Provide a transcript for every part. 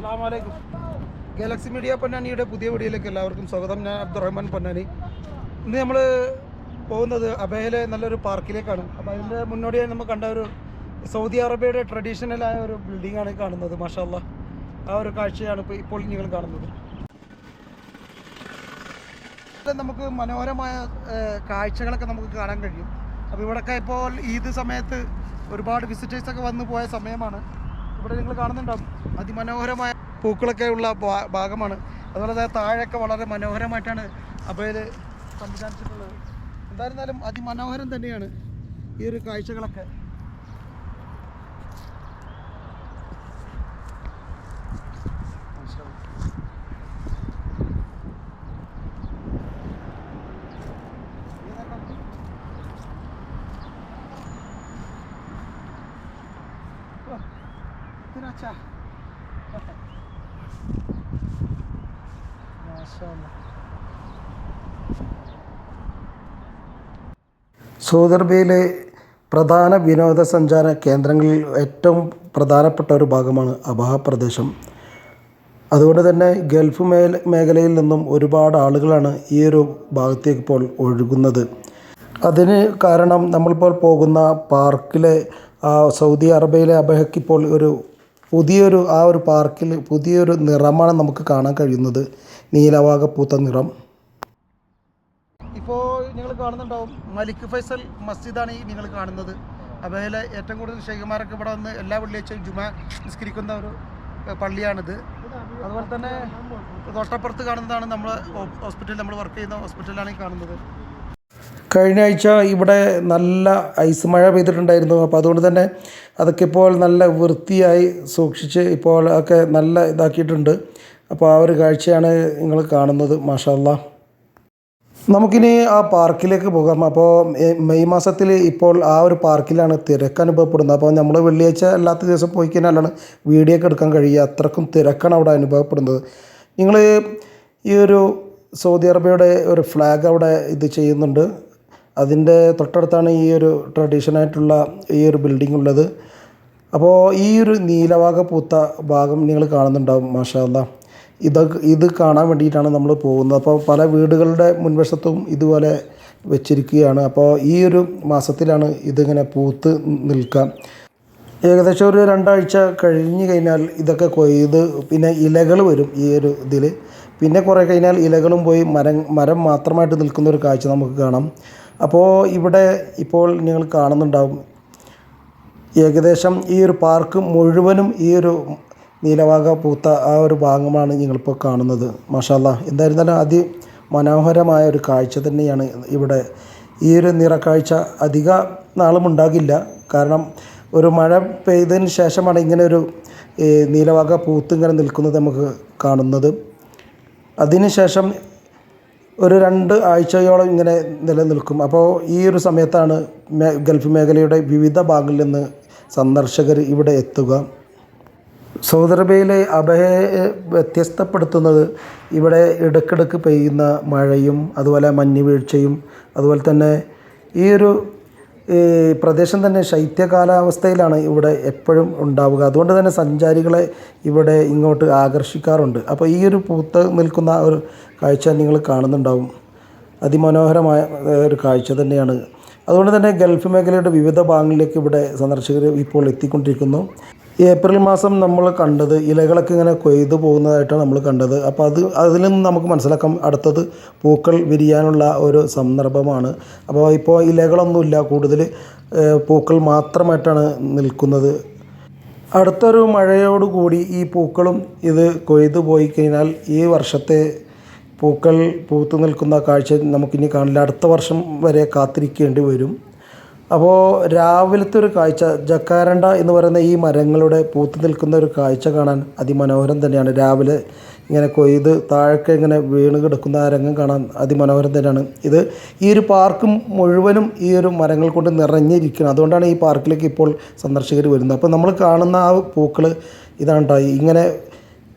അസ്സാം Galaxy media പൊന്നാനിയുടെ പുതിയ വീഡിയോയിലേക്ക് എല്ലാവർക്കും സ്വാഗതം. ഞാൻ അബ്ദുറഹ്മാൻ പൊന്നാനി. ഇന്ന് നമ്മൾ പോകുന്നത് അബഹയിലെ നല്ലൊരു പാർക്കിലേക്കാണ്. അപ്പോൾ അതിന്റെ മുന്നോടിയായി നമ്മൾ കണ്ട ഒരു സൗദി അറേബ്യയുടെ ട്രഡീഷണലായ ഒരു ബിൽഡിംഗ് ആണ് കാണുന്നത് മാഷാല്ല ആ ഒരു കാഴ്ചയാണ് ഇപ്പോൾ ഇപ്പോൾ നിങ്ങൾ കാണുന്നത്. നമുക്ക് മനോഹരമായ കാഴ്ചകളൊക്കെ നമുക്ക് കാണാൻ കഴിയും. അപ്പോൾ ഇവിടെയൊക്കെ ഇപ്പോൾ ഈദ് സമയത്ത് ഒരുപാട് വിസിറ്റേഴ്സൊക്കെ വന്നു പോയ സമയമാണ്. ഇവിടെ നിങ്ങൾ കാണുന്നുണ്ടാവും അതിമനോഹരമായ പൂക്കളൊക്കെ ഉള്ള ഭാഗമാണ്. അതുപോലെ താഴെയൊക്കെ വളരെ മനോഹരമായിട്ടാണ് അഭയത് സംവിധാനിച്ചിട്ടുള്ളത്. എന്തായിരുന്നാലും അതിമനോഹരം തന്നെയാണ് ഈ ഒരു കാഴ്ചകളൊക്കെ. സൗദി സൗദർബിയിലെ പ്രധാന വിനോദസഞ്ചാര കേന്ദ്രങ്ങളിൽ ഏറ്റവും പ്രധാനപ്പെട്ട ഒരു ഭാഗമാണ് അബഹ പ്രദേശം. അതുകൊണ്ട് തന്നെ ഗൾഫ് മേ മേഖലയിൽ നിന്നും ഒരുപാട് ആളുകളാണ് ഈ ഒരു ഭാഗത്തേക്ക് ഇപ്പോൾ ഒഴുകുന്നത്. അതിന് കാരണം നമ്മളിപ്പോൾ പോകുന്ന പാർക്കിലെ സൗദി അറേബ്യയിലെ അബഹയ്ക്ക് ഇപ്പോൾ ഒരു പുതിയൊരു ആ ഒരു പാർക്കിൽ പുതിയൊരു നിറമാണ് നമുക്ക് കാണാൻ കഴിയുന്നത്. നീലവാക പൂത്ത നിറം. ഇപ്പോൾ നിങ്ങൾ കാണുന്നുണ്ടാവും മലിക് ഫൈസൽ മസ്ജിദാണ് ഈ നിങ്ങൾ കാണുന്നത്. അതുപോലെ ഏറ്റവും കൂടുതൽ ഷെയ്ഖുമാരൊക്കെ ഇവിടെ വന്ന് എല്ലാ വെള്ളിയാഴ്ചയും ജുമാ നിസ്കരിക്കുന്ന ഒരു പള്ളിയാണിത്. അതുപോലെ തന്നെ തൊട്ടപ്പുറത്ത് കാണുന്നതാണ് നമ്മൾ ഹോസ്പിറ്റൽ നമ്മൾ വർക്ക് ചെയ്യുന്ന ഹോസ്പിറ്റലാണ് ഈ കാണുന്നത്. കഴിഞ്ഞ ആഴ്ച ഇവിടെ നല്ല ഐസ് മഴ പെയ്തിട്ടുണ്ടായിരുന്നു. അപ്പോൾ അതുകൊണ്ട് തന്നെ അതൊക്കെ ഇപ്പോൾ നല്ല വൃത്തിയായി സൂക്ഷിച്ച് ഇപ്പോൾ ഒക്കെ നല്ല ഇതാക്കിയിട്ടുണ്ട്. അപ്പോൾ ആ ഒരു കാഴ്ചയാണ് നിങ്ങൾ കാണുന്നത് മാഷാല്ലാ നമുക്കിനി ആ പാർക്കിലേക്ക് പോകാം. അപ്പോൾ മെയ് മാസത്തിൽ ഇപ്പോൾ ആ ഒരു പാർക്കിലാണ് തിരക്ക് അനുഭവപ്പെടുന്നത്. അപ്പോൾ നമ്മൾ വെള്ളിയാഴ്ച അല്ലാത്ത ദിവസം പോയി കഴിഞ്ഞാലാണ് വീഡിയോ ഒക്കെ എടുക്കാൻ കഴിയുക. അത്രക്കും തിരക്കാണ് അവിടെ അനുഭവപ്പെടുന്നത്. നിങ്ങൾ ഈ ഒരു സൗദി അറേബ്യയുടെ ഒരു ഫ്ലാഗ് അവിടെ ഇത് ചെയ്യുന്നുണ്ട്. അതിന്റെ തൊട്ടടുത്താണ് ഈ ഒരു ട്രഡീഷണായിട്ടുള്ള ഈ ഒരു ബിൽഡിംഗ് ഉള്ളത്. അപ്പോൾ ഈ ഒരു നീലവാക പൂത്ത ഭാഗം നിങ്ങൾ കാണുന്നുണ്ടാവും മാഷാല്ല ഇത് ഇത് കാണാൻ വേണ്ടിയിട്ടാണ് നമ്മൾ പോകുന്നത്. അപ്പോൾ പല വീടുകളുടെ മുൻവശത്തും ഇതുപോലെ വെച്ചിരിക്കുകയാണ്. അപ്പോൾ ഈ ഒരു മാസത്തിലാണ് ഇതിങ്ങനെ പൂത്ത് നിൽക്കുക. ഏകദേശം ഒരു രണ്ടാഴ്ച കഴിഞ്ഞ് കഴിഞ്ഞാൽ ഇതൊക്കെ കൊയ്ത് പിന്നെ ഇലകൾ വരും ഈ ഒരു ഇതിൽ പിന്നെ കുറേ കഴിഞ്ഞാൽ ഇലകളും പോയി മരം മരം മാത്രമായിട്ട് നിൽക്കുന്ന ഒരു കാഴ്ച നമുക്ക് കാണാം. അപ്പോൾ ഇവിടെ ഇപ്പോൾ നിങ്ങൾ കാണുന്നുണ്ടാവും ഏകദേശം ഈ ഒരു പാർക്ക് മുഴുവനും ഈ ഒരു നീലവാക പൂത്ത ആ ഒരു ഭാഗമാണ് നിങ്ങളിപ്പോൾ കാണുന്നത്. മാഷാല്ല എന്തായിരുന്നാലും അതി മനോഹരമായ ഒരു കാഴ്ച തന്നെയാണ് ഇവിടെ. ഈ ഒരു നിറക്കാഴ്ച അധിക നാളും ഉണ്ടാകില്ല. കാരണം ഒരു മഴ പെയ്തതിന് ശേഷമാണ് ഇങ്ങനെ ഒരു നീലവാക പൂത്ത് ഇങ്ങനെ നിൽക്കുന്നത് നമുക്ക് കാണുന്നത്. അതിനുശേഷം ഒരു രണ്ട് ആഴ്ചയോളം ഇങ്ങനെ നിലനിൽക്കും. അപ്പോൾ ഈ ഒരു സമയത്താണ് മേ- ഗൾഫ് മേഖലയുടെ വിവിധ ഭാഗങ്ങളിൽ നിന്ന് സന്ദർശകർ ഇവിടെ എത്തുക. സൗദി അറേബ്യയിലെ അഭയയെ വ്യത്യസ്തപ്പെടുത്തുന്നത് ഇവിടെ ഇടയ്ക്കിടയ്ക്ക് പെയ്യുന്ന മഴയും അതുപോലെ മഞ്ഞ് വീഴ്ചയും അതുപോലെ തന്നെ ഈ ഒരു പ്രദേശം തന്നെ ശൈത്യകാലാവസ്ഥയിലാണ് ഇവിടെ എപ്പോഴും ഉണ്ടാവുക. അതുകൊണ്ട് തന്നെ സഞ്ചാരികളെ ഇവിടെ ഇങ്ങോട്ട് ആകർഷിക്കാറുണ്ട്. അപ്പോൾ ഈ ഒരു പൂത്ത് നിൽക്കുന്ന ഒരു കാഴ്ച നിങ്ങൾ കാണുന്നുണ്ടാവും. അതിമനോഹരമായ ഒരു കാഴ്ച തന്നെയാണ്. അതുകൊണ്ട് തന്നെ ഗൾഫ് മേഖലയുടെ വിവിധ ഭാഗങ്ങളിലേക്ക് ഇവിടെ സന്ദർശകർ ഇപ്പോൾ എത്തിക്കൊണ്ടിരിക്കുന്നു. ഏപ്രിൽ മാസം നമ്മൾ കണ്ടത് ഇലകളൊക്കെ ഇങ്ങനെ കൊയ്തു പോകുന്നതായിട്ടാണ് നമ്മൾ കണ്ടത്. അപ്പോൾ അത് അതിൽ നിന്ന് നമുക്ക് മനസ്സിലാക്കാം അടുത്തത് പൂക്കൾ വിരിയാനുള്ള ഒരു സന്ദർഭമാണ്. അപ്പോൾ ഇപ്പോൾ ഇലകളൊന്നുമില്ല കൂടുതൽ പൂക്കൾ മാത്രമായിട്ടാണ് നിൽക്കുന്നത്. അടുത്തൊരു മഴയോടുകൂടി ഈ പൂക്കളും ഇത് കൊയ്തു പോയി കഴിഞ്ഞാൽ ഈ വർഷത്തെ പൂക്കൾ പൂത്തു നിൽക്കുന്ന കാഴ്ച നമുക്കിനി കാണില്ല. അടുത്ത വർഷം വരെ കാത്തിരിക്കേണ്ടി വരും. അപ്പോൾ രാവിലത്തെ ഒരു കാഴ്ച ജക്കാരണ്ട എന്ന് പറയുന്ന ഈ മരങ്ങളുടെ പൂത്തു നിൽക്കുന്ന ഒരു കാഴ്ച കാണാൻ അതിമനോഹരം തന്നെയാണ്. രാവിലെ ഇങ്ങനെ കൊയ്ത് താഴൊക്കെ ഇങ്ങനെ വീണ് കിടക്കുന്ന ആ രംഗം കാണാൻ അതിമനോഹരം തന്നെയാണ്. ഇത് ഈ ഒരു പാർക്ക് മുഴുവനും ഈ ഒരു മരങ്ങൾ കൊണ്ട് നിറഞ്ഞിരിക്കുന്നത് അതുകൊണ്ടാണ് ഈ പാർക്കിലേക്ക് ഇപ്പോൾ സന്ദർശകർ വരുന്നത്. അപ്പോൾ നമ്മൾ കാണുന്ന ആ പൂക്കൾ ഇതാണ്. ഇങ്ങനെ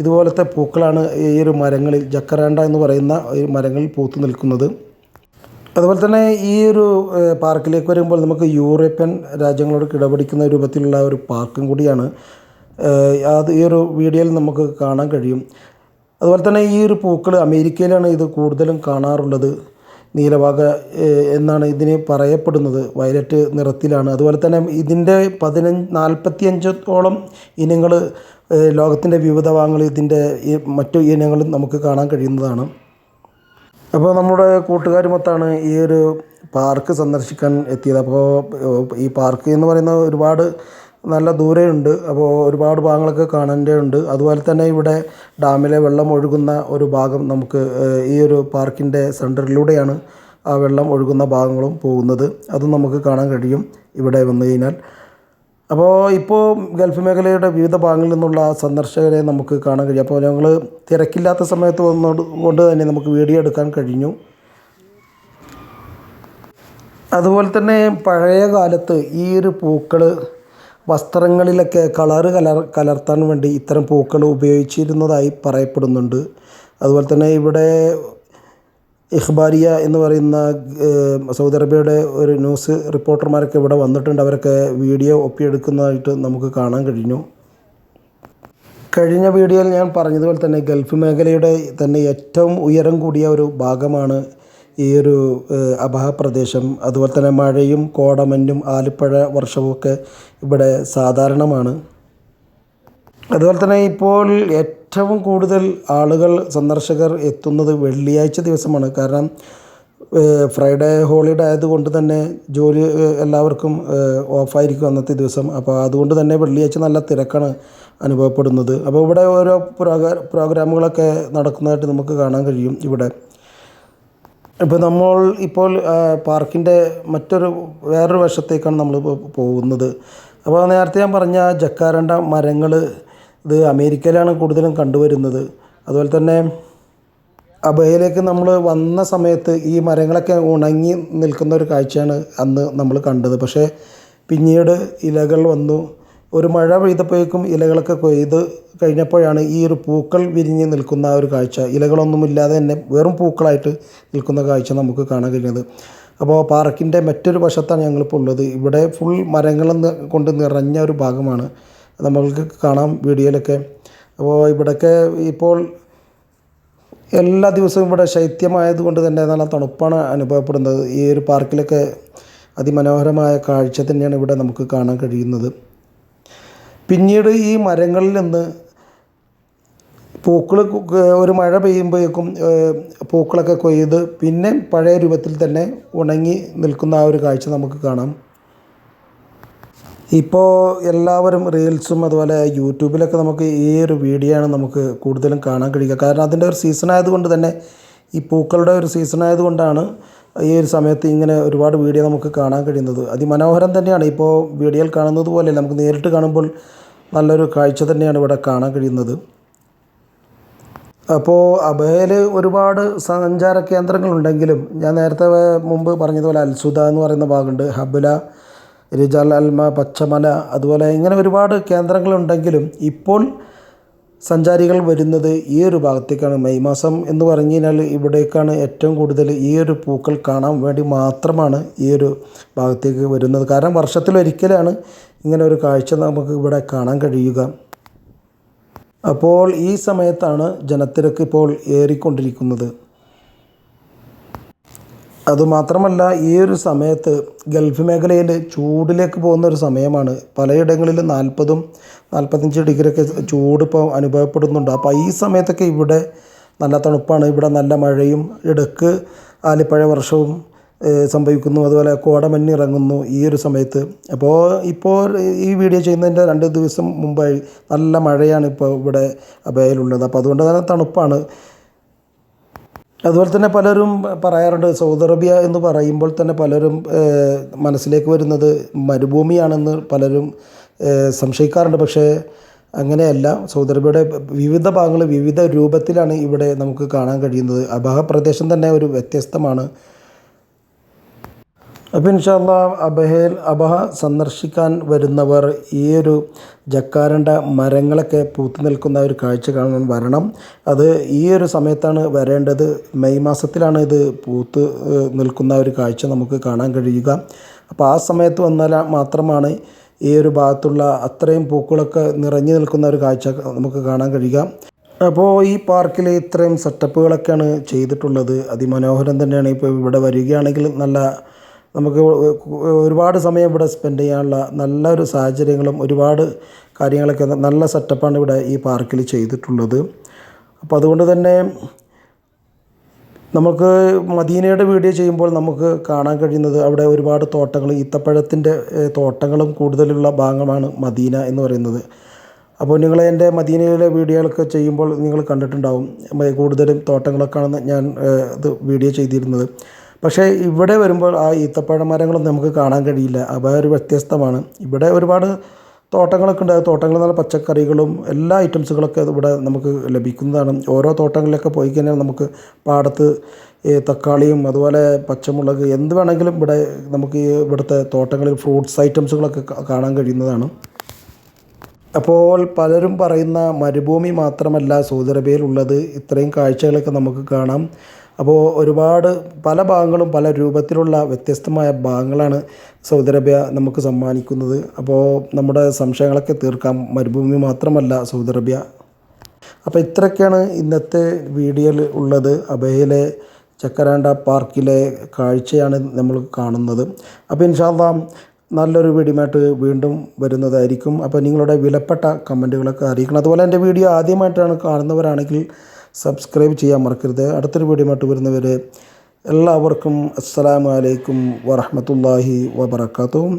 ഇതുപോലത്തെ പൂക്കളാണ് ഈ ഒരു മരങ്ങളിൽ ജക്കറാണ്ട എന്ന് പറയുന്ന ഈ മരങ്ങളിൽ പൂത്തു നിൽക്കുന്നത്. അതുപോലെ തന്നെ ഈ ഒരു പാർക്കിലേക്ക് വരുമ്പോൾ നമുക്ക് യൂറോപ്യൻ രാജ്യങ്ങളോട് കിടപിടിക്കുന്ന രൂപത്തിലുള്ള ഒരു പാർക്കും കൂടിയാണ് അത് ഈ ഒരു വീഡിയോയിൽ നമുക്ക് കാണാൻ കഴിയും. അതുപോലെ തന്നെ ഈ ഒരു പൂക്കൾ അമേരിക്കയിലാണ് ഇത് കൂടുതലും കാണാറുള്ളത് നീലവാക എന്നാണ് ഇതിന് പറയപ്പെടുന്നത് വയലറ്റ് നിറത്തിലാണ്. അതുപോലെ തന്നെ ഇതിന്റെ പതിനഞ്ച് നാൽപ്പത്തിയഞ്ചോളം ഇനങ്ങൾ ലോകത്തിന്റെ വിവിധ ഭാഗങ്ങളിൽ ഇതിന്റെ മറ്റു ഇനങ്ങളും നമുക്ക് കാണാൻ കഴിയുന്നതാണ്. അപ്പോൾ നമ്മുടെ കൂട്ടുകാരുമൊത്താണ് ഈ ഒരു പാർക്ക് സന്ദർശിക്കാൻ എത്തിയത്. അപ്പോൾ ഈ പാർക്ക് എന്ന് പറയുന്ന ഒരുപാട് നല്ല ദൂരെയുണ്ട് അപ്പോൾ ഒരുപാട് ഭാഗങ്ങളൊക്കെ കാണേണ്ടതുണ്ട് അതുപോലെ തന്നെ ഇവിടെ ഡാമിലെ വെള്ളം ഒഴുകുന്ന ഒരു ഭാഗം നമുക്ക് ഈ ഒരു പാർക്കിന്റെ സെന്ററിലൂടെയാണ് ആ വെള്ളം ഒഴുകുന്ന ഭാഗങ്ങളും പോകുന്നത്. അതും നമുക്ക് കാണാൻ കഴിയും ഇവിടെ വന്നു കഴിഞ്ഞാൽ. അപ്പോൾ ഇപ്പോൾ ഗൾഫ് മേഖലയുടെ വിവിധ ഭാഗങ്ങളിൽ നിന്നുള്ള സന്ദർശകരെ നമുക്ക് കാണാൻ കഴിയും. അപ്പോൾ ഞങ്ങൾ തിരക്കില്ലാത്ത സമയത്ത് വന്നത് കൊണ്ട് തന്നെ നമുക്ക് വീഡിയോ എടുക്കാൻ കഴിഞ്ഞു. അതുപോലെ തന്നെ പഴയ കാലത്ത് ഈ ഒരു പൂക്കൾ വസ്ത്രങ്ങളിലൊക്കെ കളറ് കലർ കലർത്താൻ വേണ്ടി ഇത്തരം പൂക്കൾ ഉപയോഗിച്ചിരുന്നതായി പറയപ്പെടുന്നുണ്ട്. അതുപോലെ തന്നെ ഇവിടെ ഇഖ്ബാരിയ എന്ന് പറയുന്ന സൗദി അറേബ്യയുടെ ഒരു ന്യൂസ് റിപ്പോർട്ടർമാരൊക്കെ ഇവിടെ വന്നിട്ടുണ്ട്. അവരൊക്കെ വീഡിയോ ഒപ്പിയെടുക്കുന്നതായിട്ട് നമുക്ക് കാണാൻ കഴിഞ്ഞു. കഴിഞ്ഞ വീഡിയോയിൽ ഞാൻ പറഞ്ഞതുപോലെ തന്നെ ഗൾഫ് മേഖലയുടെ തന്നെ ഏറ്റവും ഉയരം കൂടിയ ഒരു ഭാഗമാണ് ഈ ഒരു അബഹ പ്രദേശം. അതുപോലെ തന്നെ മഴയും കോടമഞ്ഞും ആലിപ്പഴ വർഷവുമൊക്കെ ഇവിടെ സാധാരണമാണ്. അതുപോലെ തന്നെ ഇപ്പോൾ ഏറ്റവും കൂടുതൽ ആളുകൾ സന്ദർശകർ എത്തുന്നത് വെള്ളിയാഴ്ച ദിവസമാണ്. കാരണം ഫ്രൈഡേ ഹോളിഡേ ആയതുകൊണ്ട് തന്നെ ജോലി എല്ലാവർക്കും ഓഫായിരിക്കും അന്നത്തെ ദിവസം. അപ്പോൾ അതുകൊണ്ട് തന്നെ വെള്ളിയാഴ്ച നല്ല തിരക്കാണ് അനുഭവപ്പെടുന്നത്. അപ്പോൾ ഇവിടെ ഓരോ പ്രോഗ്രാ പ്രോഗ്രാമുകളൊക്കെ നടക്കുന്നതായിട്ട് നമുക്ക് കാണാൻ കഴിയും ഇവിടെ. ഇപ്പോൾ നമ്മൾ ഇപ്പോൾ പാർക്കിന്റെ മറ്റൊരു വേറൊരു വശത്തേക്കാണ് നമ്മൾ പോകുന്നത്. അപ്പോൾ നേരത്തെ ഞാൻ പറഞ്ഞ ജക്കാരണ്ട മരങ്ങൾ ഇത് അമേരിക്കയിലാണ് കൂടുതലും കണ്ടുവരുന്നത്. അതുപോലെ തന്നെ അബഹയിലേക്ക് നമ്മൾ വന്ന സമയത്ത് ഈ മരങ്ങളൊക്കെ ഉണങ്ങി നിൽക്കുന്ന ഒരു കാഴ്ചയാണ് അന്ന് നമ്മൾ കണ്ടത്. പക്ഷേ പിന്നീട് ഇലകൾ വന്നു. ഒരു മഴ പെയ്തപ്പോഴേക്കും ഇലകളൊക്കെ കൊയ്ത് കഴിഞ്ഞപ്പോഴാണ് ഈ ഒരു പൂക്കൾ വിരിഞ്ഞ് നിൽക്കുന്ന ഒരു കാഴ്ച. ഇലകളൊന്നുമില്ലാതെ തന്നെ വെറും പൂക്കളായിട്ട് നിൽക്കുന്ന കാഴ്ച നമുക്ക് കാണാൻ കഴിഞ്ഞത് അപ്പോൾ പാർക്കിന്റെ മറ്റൊരു വശത്താണ് ഞങ്ങളിപ്പോൾ ഉള്ളത്. ഇവിടെ ഫുൾ മരങ്ങൾ കൊണ്ട് നിറഞ്ഞ ഒരു ഭാഗമാണ്. നമ്മൾക്ക് കാണാം വീഡിയോയിലൊക്കെ. അപ്പോൾ ഇവിടെയൊക്കെ ഇപ്പോൾ എല്ലാ ദിവസവും ഇവിടെ ശൈത്യമായതുകൊണ്ട് തന്നെ നല്ല തണുപ്പാണ് അനുഭവപ്പെടുന്നത്. ഈ ഒരു പാർക്കിലൊക്കെ അതിമനോഹരമായ കാഴ്ച തന്നെയാണ് ഇവിടെ നമുക്ക് കാണാൻ കഴിയുന്നത്. പിന്നീട് ഈ മരങ്ങളിൽ നിന്ന് പൂക്കൾ ഒരു മഴ പെയ്യുമ്പോഴേക്കും പൂക്കളൊക്കെ കൊയ്ത് പിന്നെ പഴയ രൂപത്തിൽ തന്നെ ഉണങ്ങി നിൽക്കുന്ന ആ ഒരു കാഴ്ച നമുക്ക് കാണാം. ഇപ്പോൾ എല്ലാവരും റീൽസും അതുപോലെ യൂട്യൂബിലൊക്കെ നമുക്ക് ഈ ഒരു വീഡിയോ ആണ് നമുക്ക് കൂടുതലും കാണാൻ കഴിയുക. കാരണം അതിന്റെ ഒരു സീസൺ ആയതുകൊണ്ട് തന്നെ ഈ പൂക്കളുടെ ഒരു സീസൺ ആയതുകൊണ്ടാണ് ഈ ഒരു സമയത്ത് ഇങ്ങനെ ഒരുപാട് വീഡിയോ നമുക്ക് കാണാൻ കഴിയുന്നത്. അതിമനോഹരം തന്നെയാണ്. ഇപ്പോൾ വീഡിയോയിൽ കാണുന്നത് പോലെ നമുക്ക് നേരിട്ട് കാണുമ്പോൾ നല്ലൊരു കാഴ്ച തന്നെയാണ് ഇവിടെ കാണാൻ കഴിയുന്നത്. അപ്പോൾ അബഹയിൽ ഒരുപാട് സഞ്ചാര കേന്ദ്രങ്ങളുണ്ടെങ്കിലും ഞാൻ നേരത്തെ മുമ്പ് പറഞ്ഞതുപോലെ അൽസുദ എന്ന് പറയുന്ന ഭാഗമുണ്ട് ഹബുല റിജാൽ അൽമ പച്ചമല അതുപോലെ ഇങ്ങനെ ഒരുപാട് കേന്ദ്രങ്ങളുണ്ടെങ്കിലും ഇപ്പോൾ സഞ്ചാരികൾ വരുന്നത് ഈ ഒരു ഭാഗത്തേക്കാണ്. മെയ് മാസം എന്ന് പറഞ്ഞു കഴിഞ്ഞാൽ ഇവിടേക്കാണ് ഏറ്റവും കൂടുതൽ ഈ ഒരു പൂക്കൾ കാണാൻ വേണ്ടി മാത്രമാണ് ഈ ഒരു ഭാഗത്തേക്ക് വരുന്നത്. കാരണം വർഷത്തിലൊരിക്കലാണ് ഇങ്ങനെ ഒരു കാഴ്ച നമുക്ക് ഇവിടെ കാണാൻ കഴിയുക. അപ്പോൾ ഈ സമയത്താണ് ജനത്തിരക്ക് ഇപ്പോൾ ഏറിക്കൊണ്ടിരിക്കുന്നത്. അതുമാത്രമല്ല ഈ ഒരു സമയത്ത് ഗൾഫ് മേഖലയിൽ ചൂടിലേക്ക് പോകുന്ന ഒരു സമയമാണ്. പലയിടങ്ങളിലും നാൽപ്പതും നാൽപ്പത്തഞ്ച് ഡിഗ്രിയൊക്കെ ചൂട് ഇപ്പോൾ അനുഭവപ്പെടുന്നുണ്ട്. അപ്പോൾ ഈ സമയത്തൊക്കെ ഇവിടെ നല്ല തണുപ്പാണ്. ഇവിടെ നല്ല മഴയും ഇടയ്ക്ക് ആലിപ്പഴ വർഷവും സംഭവിക്കുന്നു. അതുപോലെ കോടമഞ്ഞ് ഇറങ്ങുന്നു ഈ ഒരു സമയത്ത്. അപ്പോൾ ഇപ്പോൾ ഈ വീഡിയോ ചെയ്യുന്നതിന്റെ രണ്ട് ദിവസം മുമ്പായി നല്ല മഴയാണ് ഇപ്പോൾ ഇവിടെ അബേയിലുള്ളത് അപ്പോൾ അതുകൊണ്ട് തന്നെ തണുപ്പാണ്. അതുപോലെ തന്നെ പലരും പറയാറുണ്ട് സൗദി അറേബ്യ എന്ന് പറയുമ്പോൾ തന്നെ പലരും മനസ്സിലേക്ക് വരുന്നത് മരുഭൂമിയാണെന്ന് പലരും സംശയിക്കാറുണ്ട്. പക്ഷേ അങ്ങനെയല്ല. സൗദി അറേബ്യയുടെ വിവിധ ഭാഗങ്ങൾ വിവിധ രൂപത്തിലാണ് ഇവിടെ നമുക്ക് കാണാൻ കഴിയുന്നത്. അബഹ പ്രദേശം തന്നെ ഒരു വ്യത്യസ്തമാണ്. അപ്പോൾ ഇൻഷാല്ല അബഹേൽ അബഹ സന്ദർശിക്കാൻ വരുന്നവർ ഈ ഒരു ജക്കാരന്റെ മരങ്ങളൊക്കെ പൂത്തു നിൽക്കുന്ന ഒരു കാഴ്ച കാണാൻ വരണം. അത് ഈ ഒരു സമയത്താണ് വരേണ്ടത്. മെയ് മാസത്തിലാണ് ഇത് പൂത്ത് നിൽക്കുന്ന ഒരു കാഴ്ച നമുക്ക് കാണാൻ കഴിയുക. അപ്പോൾ ആ സമയത്ത് വന്നാൽ മാത്രമാണ് ഈ ഒരു ഭാഗത്തുള്ള അത്രയും പൂക്കളൊക്കെ നിറഞ്ഞു നിൽക്കുന്ന ഒരു കാഴ്ച നമുക്ക് കാണാൻ കഴിയുക. അപ്പോൾ ഈ പാർക്കിൽ ഇത്രയും സെറ്റപ്പുകളൊക്കെയാണ് ചെയ്തിട്ടുള്ളത്. അതിമനോഹരം തന്നെയാണ് ഇപ്പോൾ ഇവിടെ വരികയാണെങ്കിൽ നല്ല നമുക്ക് ഒരുപാട് സമയം ഇവിടെ സ്പെൻഡ് ചെയ്യാനുള്ള നല്ലൊരു സാഹചര്യങ്ങളും ഒരുപാട് കാര്യങ്ങളൊക്കെ നല്ല സെറ്റപ്പാണ് ഇവിടെ ഈ പാർക്കിൽ ചെയ്തിട്ടുള്ളത്. അപ്പോൾ അതുകൊണ്ട് തന്നെ നമുക്ക് മദീനയുടെ വീഡിയോ ചെയ്യുമ്പോൾ നമുക്ക് കാണാൻ കഴിയുന്നത് അവിടെ ഒരുപാട് തോട്ടങ്ങൾ ഈത്തപ്പഴത്തിന്റെ തോട്ടങ്ങളും കൂടുതലുള്ള ഭാഗമാണ് മദീന എന്ന് പറയുന്നത്. അപ്പോൾ നിങ്ങൾ എന്റെ മദീനയിലെ വീഡിയോകളൊക്കെ ചെയ്യുമ്പോൾ നിങ്ങൾ കണ്ടിട്ടുണ്ടാവും കൂടുതലും തോട്ടങ്ങളൊക്കെയാണ് ഞാൻ ഇത് വീഡിയോ ചെയ്തിരുന്നത്. പക്ഷേ ഇവിടെ വരുമ്പോൾ ആ ഈത്തപ്പഴ മരങ്ങളൊന്നും നമുക്ക് കാണാൻ കഴിയില്ല. അവ ഒരു വ്യത്യസ്തമാണ്. ഇവിടെ ഒരുപാട് തോട്ടങ്ങളൊക്കെ ഉണ്ട്. തോട്ടങ്ങളിൽ നിന്ന് പച്ചക്കറികളും എല്ലാ ഐറ്റംസുകളൊക്കെ ഇവിടെ നമുക്ക് ലഭിക്കുന്നതാണ്. ഓരോ തോട്ടങ്ങളിലൊക്കെ പോയി കഴിഞ്ഞാൽ നമുക്ക് പാടത്ത് തക്കാളിയും അതുപോലെ പച്ചമുളക് എന്ത് വേണമെങ്കിലും ഇവിടെ നമുക്ക് ഇവിടുത്തെ തോട്ടങ്ങളിൽ ഫ്രൂട്ട്സ് ഐറ്റംസുകളൊക്കെ കാണാൻ കഴിയുന്നതാണ്. അപ്പോൾ പലരും പറയുന്ന മരുഭൂമി മാത്രമല്ല സൗദി അറേബ്യയിലുള്ളത് ഇത്രയും കാഴ്ചകളൊക്കെ നമുക്ക് കാണാം. അപ്പോൾ ഒരുപാട് പല ഭാഗങ്ങളും പല രൂപത്തിലുള്ള വ്യത്യസ്തമായ ഭാഗങ്ങളാണ് സൗദി അറേബ്യ നമുക്ക് സമ്മാനിക്കുന്നത്. അപ്പോൾ നമ്മുടെ സംശയങ്ങളൊക്കെ തീർക്കാം. മരുഭൂമി മാത്രമല്ല സൗദി അറേബ്യ. അപ്പോൾ ഇത്രയൊക്കെയാണ് ഇന്നത്തെ വീഡിയോയിൽ ഉള്ളത്. അബഹയിലെ ചക്കരാണ്ട പാർക്കിലെ കാഴ്ചയാണ് നമ്മൾ കാണുന്നത്. അപ്പോൾ ഇൻഷാല്ല നല്ലൊരു വീഡിയോമായിട്ട് വീണ്ടും വരുന്നതായിരിക്കും. അപ്പോൾ നിങ്ങളുടെ വിലപ്പെട്ട കമന്റുകളൊക്കെ അറിയിക്കണം. അതുപോലെ എന്റെ വീഡിയോ ആദ്യമായിട്ടാണ് കാണുന്നവരാണെങ്കിൽ സബ്സ്ക്രൈബ് ചെയ്യാൻ മറക്കരുത്. അടുത്തൊരു വീഡിയോമായിട്ട് വരുന്നവരെ എല്ലാവർക്കും അസ്സലാമു അലൈക്കും വറഹ്മത്തുള്ളാഹി വബറകാതുഹു.